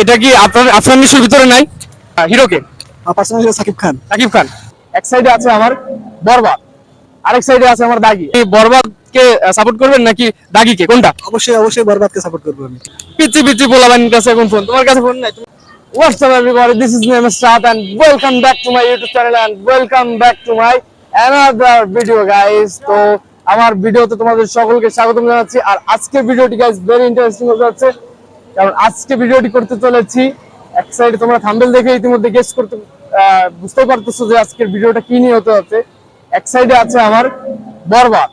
এটা কি আপনার আফরান নিশোর ভিতরে নাই? হিরোকে? Personal hero Shakib Khan. Shakib Khan. এক সাইডে আছে আমার বরবাদ আরেক সাইডে আছে আমার দাগি। এই বরবাদকে সাপোর্ট করবেন নাকি দাগিকে? কোনটা? অবশ্যই অবশ্যই বরবাদকে সাপোর্ট করব আমি। পিচি পিচি পোলাবানির কাছে এখন ফোন তোমার কাছে ফোন নাই? What's up everybody, this is name Start and welcome back to my YouTube channel and welcome back to my another video guys. তো আমার ভিডিওতে তোমাদের সকলকে স্বাগতম জানাচ্ছি। আর আজকের ভিডিওটি গাইস ভেরি ইন্টারেস্টিং হতে যাচ্ছে। কারণ আজকে ভিডিওটি করতে চলেছি। এক সাইডে তোমরা থাম্বেল দেখে ইতিমধ্যে গেস করতে বুঝতে পারতেছো যে আজকের ভিডিওটা কি নিয়ে হতে যাচ্ছে। এক সাইডে আছে আমার বরবাদ,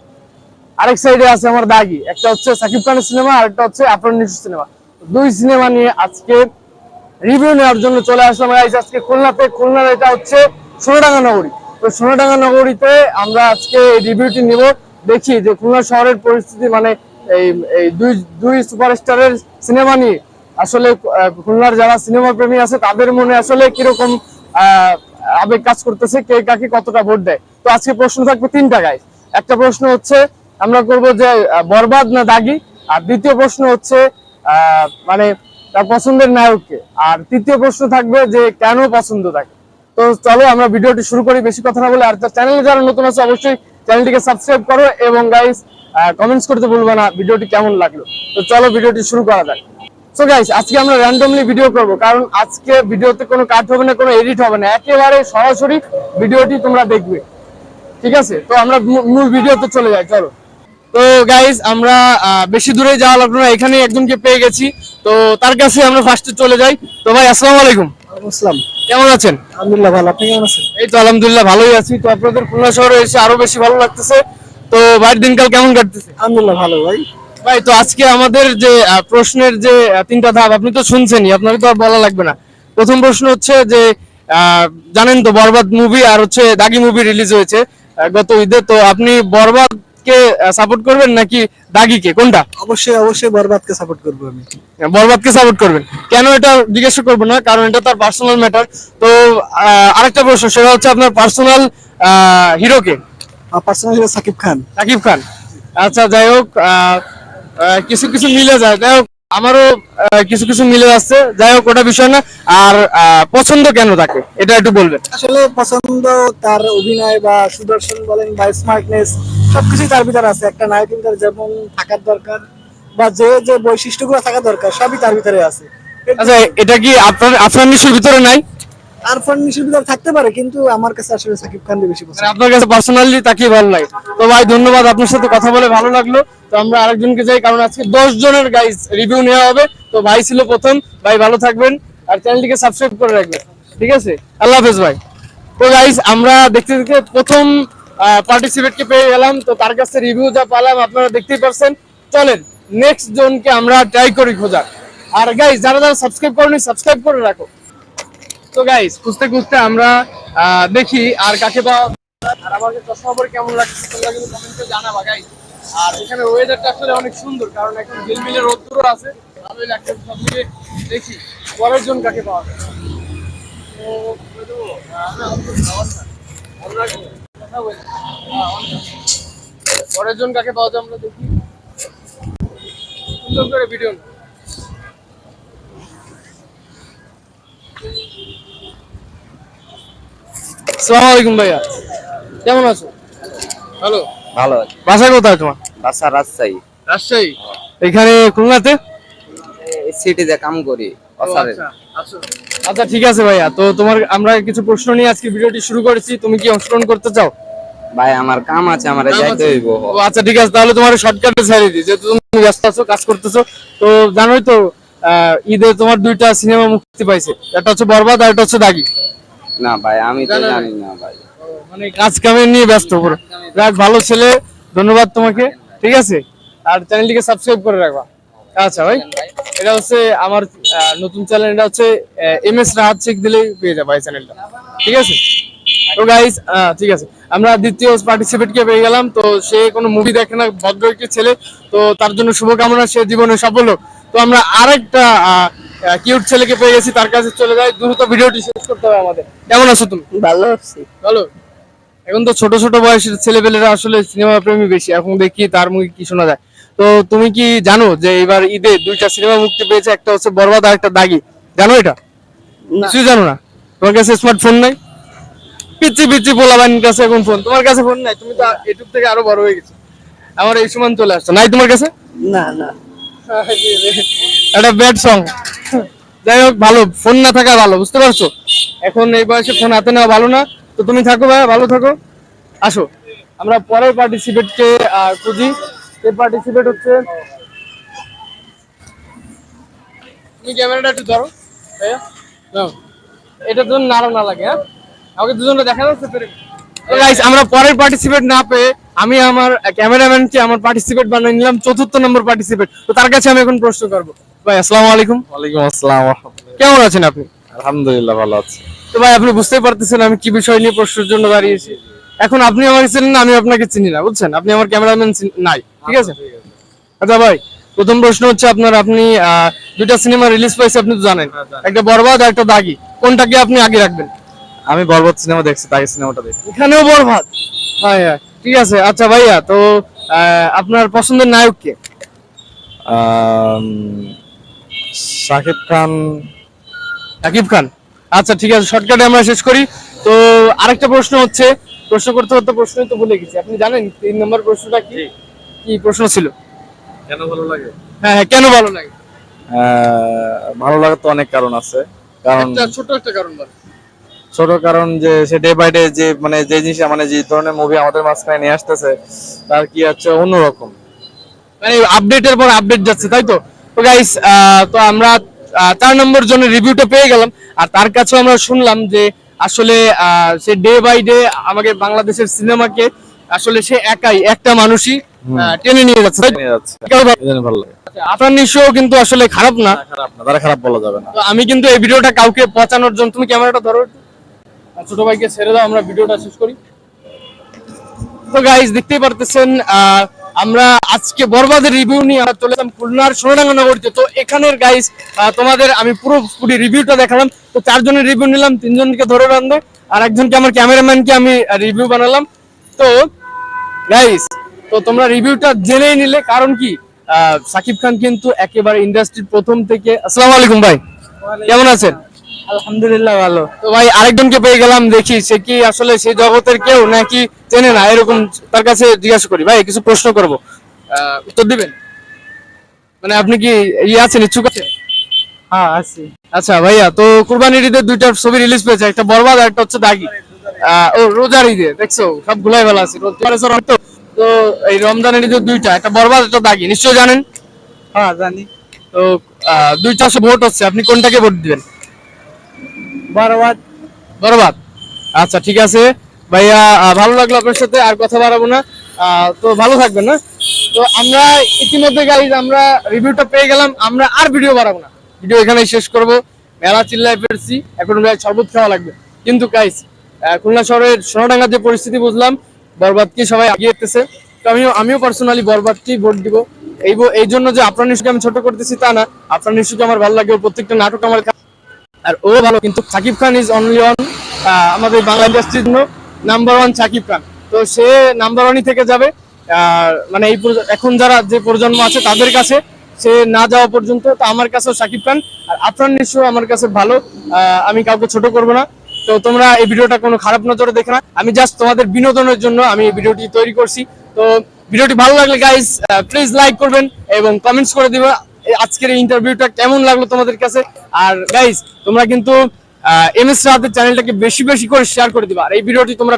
আরেক সাইডে আছে আমার দাগি, একটা হচ্ছে সাকিব খানের সিনেমা আর একটা হচ্ছে আপনার নিজস্ব সিনেমা দুই সিনেমা নিয়ে আজকে রিভিউ নেওয়ার জন্য চলে আসলাম। আজকে খুলনাতে, খুলনার এটা হচ্ছে সোনাডাঙ্গা নগরী। তো সোনাডাঙ্গা নগরীতে আমরা আজকে রিভিউটি নিব। দেখি যে খুলনা শহরের পরিস্থিতি মানে এই এই দুই দুই সুপারস্টারের সিনেমা নিয়ে। আসলে খুলনার যারা সিনেমা প্রেমী আছে, তাদের মনে আসলে কীরকম আবেগ কাজ করতেছে, কে কাকে কতটা ভোট দেয়। তো আজকে প্রশ্ন থাকবে তিনটা গাইস একটা প্রশ্ন হচ্ছে, আমরা করব যে বরবাদ না দাগি? আর দ্বিতীয় প্রশ্ন হচ্ছে মানে তার পছন্দের নায়ককে। আর তৃতীয় প্রশ্ন থাকবে যে, কেন পছন্দ থাকে তো চলো, আমরা ভিডিওটি শুরু করি। বেশি কথা না বলে আর চ্যানেলে যারা নতুন আছে, অবশ্যই চ্যানেলটিকে সাবস্ক্রাইব করো। এবং গাইস কমেন্টস করতে ভুলবে না ভিডিওটি কেমন লাগল? তো চলো ভিডিওটি শুরু করা যাক। সো গাইস আজকে আমরা র্যান্ডমলি ভিডিও করব কারণ আজকে ভিডিওতে কোনো কাট হবে না কোনো এডিট হবে না একেবারে সরাসরি ভিডিওটি তোমরা দেখবে। ঠিক আছে? তো আমরা মূল ভিডিওতে চলে যাই চলো। তো গাইজ আমরা বেশি দূরে যাওয়া লাগল না এখানে একজনকে পেয়ে গেছি। তো তার কাছে আমরা ফার্স্টে চলে যাই। তো ভাই আসসালামু আলাইকুম। আসসালাম। কেমন আছেন? আলহামদুলিল্লাহ ভালো। আপনি কেমন আছেন? এই তো আলহামদুলিল্লাহ ভালোই আছি। তো আপনাদের খুলনা শহরে এসে আরও বেশি ভালো লাগতেছে। তো ভাইয়ের দিনকাল কেমন কাটতেছে? আলহামদুলিল্লাহ ভালো ভাই। ভাই তো আজকে আমাদের যে প্রশ্নের যে তিনটা ধাপ আপনি তো শুনছেনই আপনাকে তো আর বলা লাগবে না। প্রথম প্রশ্ন হচ্ছে যে জানেন তো বরবাদ মুভি আর হচ্ছে দাগি মুভি রিলিজ হয়েছে গত ঈদে। তো আপনি বরবাদকে সাপোর্ট করবেন নাকি দাগিকে? কোনটা? অবশ্যই অবশ্যই বরবাদকে সাপোর্ট করব আমি। বরবাদকে সাপোর্ট করবেন। কেন এটা জিজ্ঞাসা করব না? কারণ এটা তার পার্সোনাল ম্যাটার তো আরেকটা প্রশ্ন সেটা হচ্ছে আপনার পার্সোনাল হিরোকে পার্সোনাল হিরো সাকিব খান। সাকিব খান। আচ্ছা যাই হোক কিছু কিছু মিলে যায়। যাই হোক আমারও কিছু কিছু মিলে যাচ্ছে যাই হোক ওটা বিষয় না। আর পছন্দ কেন তাকে? এটা একটু বলবেন। আসলে পছন্দ তার অভিনয় বা সুদর্শন বলেন বা স্মার্টনেস সবকিছুই তার ভিতরে আছে। একটা নায়কের ভিতরে যেমন থাকার দরকার বা যে যে বৈশিষ্ট্যগুলো থাকা দরকার সবই তার ভিতরে আছে। আচ্ছা এটা কি আপনার আফরান নিশোর ভিতরে নাই? আর ফার্নিচার ভিতরে থাকতে পারে, কিন্তু আমার কাছে আসলে সাকিব খান বেশি পছন্দ। মানে আপনার কাছে পার্সোনালি তাকে ভালো লাগে তো ভাই, ধন্যবাদ আপনার সাথে কথা বলে, ভালো লাগল। তো আমরা আরেকজনকে যাই, কারণ আজকে দশ জনের গাইজ রিভিউ নেওয়া হবে। তো ভাই ছিল প্রথম। ভাই, ভালো থাকবেন। আর চ্যানেলটিকে সাবস্ক্রাইব করে রাখবেন। ঠিক আছে? আল্লাহ হাফেজ ভাই। তো গাইজ আমরা দেখতে দেখতে প্রথম পার্টিসিপেট কে পেয়ে গেলাম। তো তার কাছে রিভিউ যা পালাম, আপনারা দেখতেই পারছেন। চলেন নেক্সট জনকে আমরা ট্রাই করি খোঁজার। আর গাইজ যারা যারা সাবস্ক্রাইব করেনি সাবস্ক্রাইব করে রাখো। তো গাইস খুঁজতে খুঁজতে আমরা দেখি আর কাকে কেমন লাগছে গাইস আর এখানে ওয়েদারটা অনেক সুন্দর, কারণ আছে। সব দেখি, পরের জন কাকে পাওয়া যায়। পরের জন কাকে পাওয়া যায় আমরা দেখি। সুন্দর করে ভিডিও আসসালামু আলাইকুম ভাইয়া। কেমন আছো? ভালো। ভালো আছে। বাসা কোথায় তোমার? বাসা রাজশাহী। রাজশাহী? এখানে খুলনাতে? সিটিতে কাম করি আচ্ছা আচ্ছা। ঠিক আছে ভাইয়া। তো তোমার আমরা কিছু প্রশ্ন নিয়ে আজকে ভিডিওটি শুরু করেছি। তুমি কি অংশগ্রহণ করতে চাও? ভাই আমার কাম আছে আমার যাইতে হইব। ও, আচ্ছা ঠিক আছে। তাহলে তোমার শর্টকাটে ছেড়ে দিই। যেহেতু তুমি ব্যস্ত আছো কাজ করতেছো তো জানোই তো আহ, ঈদে তোমার দুইটা সিনেমা মুক্তি পাইছে। একটা হচ্ছে বরবাদ আর একটা হচ্ছে দাগি। না ভাই আমি তো জানি না ভাই। মানে কাজ কামে নিয়ে ব্যস্ত পুরো। যাক ভালো ছেলে ধন্যবাদ তোমাকে। ঠিক আছে? আর চ্যানেলটিকে সাবস্ক্রাইব করে রাখবা। আচ্ছা ভাই এটা হচ্ছে আমার নতুন চ্যানেল এটা হচ্ছে এম এস রাহাত চেক দিলেই পেয়ে যাবে এই চ্যানেলটা ঠিক আছে? তো গাইস ঠিক আছে। আমরা দ্বিতীয় পার্টিসিপেট কে পেয়ে গেলাম তো সে কোনো মুভি দেখে না ভদ্র একটি ছেলে তো তার জন্য শুভকামনা সে জীবনে সফল হোক। তো আমরা আরেকটা কিউট ছেলেকে পেয়ে গেছি তার কাছে চলে যাই। দ্রুত ভিডিওটি শেষ করতে হবে আমাদের। কেমন আছো তুমি? ভালো আছি। ভালো? এখন তো ছোট ছোট বয়সের ছেলেপেলেরা আসলে সিনেমা প্রেমী বেশি। এখন দেখি তার মুখে কি শোনা যায়। তো তুমি কি জানো যে এবার ঈদে দুইটা সিনেমা মুক্তি পেয়েছে? একটা হচ্ছে বরবাদ আর একটা দাগি। জানো এটা? কিছুই জানো না? তোমার কাছে স্মার্টফোন নাই? পিচ্ছি পিচ্ছি পোলাবাইন কাছে এখন ফোন তোমার কাছে ফোন নাই? তুমি তো ইউটিউব থেকে আরও বড় হয়ে গেছো। আমার এই সমান চলে আসছো। নাই তোমার কাছে? না না। একটা ব্যাড সং যাই হোক, ভালো। ফোন না থাকা ভালো, বুঝতে পারছ? এখন এই বয়সে ফোন হাতে নেওয়া ভালো না। তো তুমি থাকো ভাই ভালো থাকো। আসো। আমরা পরের পার্টিসিপেটকে খুঁজি। এই পার্টিসিপেট হচ্ছে তুমি ক্যামেরাটা একটু ধরো এটা জন্য নাড়া না লাগে হ্যাঁ? আমাকে দুজনটা দেখা যাচ্ছে গাইস আমরা পরের পার্টিসিপেট না পেয়ে আমি আমার ক্যামেরাম্যানকে আমার পার্টিসিপেট বানিয়ে নিলাম। চতুর্থ নম্বর পার্টিসিপেট তো তার কাছে আমি এখন প্রশ্ন করব। ভাই আসসালামু আলাইকুম। ওয়ালাইকুম আসসালাম কেমন আছেন আপনি? আলহামদুলিল্লাহ ভালো আছি। তো ভাই আপনি বুঝতেই পারতেছেন আমি কি বিষয় নিয়ে প্রশ্নের জন্য দাঁড়িয়েছি এখন আপনি আমাকে চিনেন না আমি আপনাকে চিনি না বুঝছেন? আপনি আমার ক্যামেরাম্যান নাই ঠিক আছে? আচ্ছা ভাই প্রথম প্রশ্ন হচ্ছে আপনার আপনি দুইটা সিনেমা রিলিজ পাইছে আপনি তো জানেন। একটা বরবাদ আর একটা দাগি। কোনটাকে আপনি আগে রাখবেন? আমি বরবাদ সিনেমা দেখছি তাকে সিনেমাটা দেখি এখানেও বরবাদ? হ্যাঁ হ্যাঁ ঠিক আছে। আচ্ছা ভাইয়া তো আপনার পছন্দের নায়ক কে? শাকিব খান। সাকিব খান? আচ্ছা ঠিক আছে শর্টকাটে আমরা শেষ করি। তো আরেকটা প্রশ্ন হচ্ছে প্রশ্ন করতে করতে প্রশ্নই তো ভুলে গেছি। আপনি জানেন তিন নম্বর প্রশ্নটা কি? কি প্রশ্ন ছিল? কেন ভালো লাগে? হ্যাঁ হ্যাঁ কেন ভালো লাগে? ভালো লাগার তো অনেক কারণ আছে। কারণ ছোট একটা কারণ ছোট কারণ যে সে ডে বাই ডে যে মানে যে জিনিস মানে যে ধরনের মুভি আমাদের মাঝখানে নিয়ে আসতেছে তার কি হচ্ছে অন্যরকম। মানে আপডেটের পর আপডেট যাচ্ছে তাই তো? তো গাইস তো আমরা চার নম্বর জন্য রিভিউটা পেয়ে গেলাম। আর তার কাছেও আমরা শুনলাম যে আসলে সে ডে বাই ডে আমাদের বাংলাদেশের সিনেমাকে আসলে সে একাই একটা মানুষই টেনে নিয়ে যাচ্ছে। আচ্ছা, আপনার নিশ্চয় কিন্তু আসলে খারাপ না। তারা খারাপ বলা যাবে না। আমি কিন্তু এই ভিডিওটা কাউকে পচানোর জন্য তুমি ক্যামেরাটা ধরো ছোট ভাইকে ছেড়ে দাও আমরা ভিডিওটা শেষ করি। তো গাইজ দেখতেই পারতেছেন আহ, আমরা আজকে বরবাদের রিভিউ নিয়ে আমরা চলে এলাম খুলনার সোনাডাঙ্গা নগরীতে। তো এখানের গাইজ তোমাদের আমি পুরো পুরি রিভিউটা দেখালাম। তো চারজনের রিভিউ নিলাম, তিনজনকে ধরে রাখবে আর একজনকে আমার ক্যামেরাম্যানকে আমি রিভিউ বানালাম। তো গাইস তো তোমরা রিভিউটা জেনেই নিলে, কারণ কি সাকিব খান কিন্তু একেবারে ইন্ডাস্ট্রির প্রথম থেকে। আসসালামু আলাইকুম ভাই, কেমন আছেন? আলহামদুলিল্লাহ ভালো। তো ভাই আরেকজনকে পেয়ে গেলাম দেখি সে কি আসলে সেই জগতের কেউ নাকি চেনে না এরকম তার কাছে জিজ্ঞাসা করি। ভাই কিছু প্রশ্ন করব। উত্তর দিবেন? মানে আপনি কি ইয়ে আছেন ইচ্ছুক আছেন? হ্যাঁ আছি। আচ্ছা ভাইয়া তো কুরবানির ঈদের দুইটা ছবি রিলিজ পেয়েছে একটা বরবাদ আর একটা হচ্ছে দাগি। ও রোজার ঈদে দেখছ সব গুলাই ভালো আছে হয়তো। তো। এই রমজানের ঈদের দুইটা একটা বরবাদ একটা দাগি নিশ্চয় জানেন? হ্যাঁ জানি। তো দুইটা ভোট হচ্ছে আপনি কোনটাকে ভোট দিবেন? বরবাদ আচ্ছা ঠিক আছে। ভাইয়া ভালো লাগল আপনার সাথে আর কথা বাড়াবো না। তো ভালো থাকবেন, না? তো আমরা ইতিমধ্যে আমরা রিভিউটা পেয়ে গেলাম। আমরা আর ভিডিও বাড়াবো না। ভিডিও এখানেই শেষ করব। মেলা চিল্লায় ফেরছি। এখন শরবত খাওয়া লাগবে। কিন্তু গাইজ খুলনা শহরের সোনাডাঙ্গার যে পরিস্থিতি বুঝলাম, বরবাদকে সবাই এগিয়ে যেতেছে তো আমিও আমিও পার্সোনালি বরবাদকেই ভোট দিব। এই এই জন্য যে আপনার নিশ্চয়ই আমি ছোট করতেছি তা না। আপনার নিশ্চয়ই আমার ভালো লাগে। প্রত্যেকটা নাটক আমার আর ও ভালো, কিন্তু Shakib Khan is only on আমাদের বাংলা ইন্ডাস্ট্রির জন্য নাম্বার ওয়ান সাকিব খান। তো সে নাম্বার ওয়ানই থেকে যাবে। আর মানে এই এখন যারা যে প্রজন্ম আছে তাদের কাছে সে না যাওয়া পর্যন্ত, তো আমার কাছেও সাকিব খান। আর আপনার নিশ্চয় আমার কাছে ভালো। আমি কাউকে ছোট করব না। তো তোমরা এই ভিডিওটা কোনো খারাপ নজরে দেখে না। আমি জাস্ট তোমাদের বিনোদনের জন্য আমি এই ভিডিওটি তৈরি করছি। তো ভিডিওটি ভালো লাগলে গাইজ প্লিজ লাইক করবেন এবং কমেন্টস করে দিবা। আজকের এই ইন্টারভিউটা কেমন লাগল তোমাদের কাছে? আর গাইস তোমরা কিন্তু এম এস রাতের চ্যানেলটাকে বেশি বেশি করে শেয়ার করে দিবা। আর এই ভিডিওটি তোমরা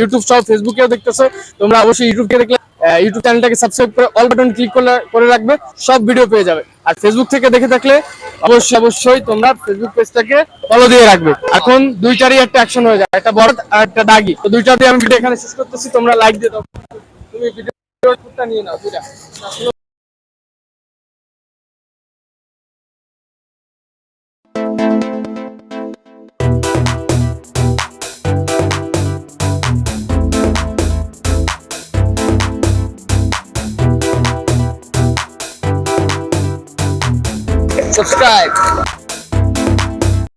ইউটিউব সহ ফেসবুকেও দেখতেছো। তোমরা অবশ্যই ইউটিউব থেকে দেখলে ইউটিউব চ্যানেলটাকে সাবস্ক্রাইব করে অল বাটন ক্লিক করে রাখবে, সব ভিডিও পেয়ে যাবে। আর ফেসবুক থেকে দেখে থাকলে অবশ্যই অবশ্যই তোমরা ফেসবুক পেজটাকে ফলো দিয়ে রাখবে। এখন দুইটারই একটা অ্যাকশন হয়ে যায়। একটা বড় আর একটা দাগি। তো দুইটা দিয়ে আমি ভিডিও এখানে শেষ করতেছি। তোমরা লাইক দিয়ে দাও। তুমি ভিডিওটা নিয়ে নাও, দুইটা। subscribe.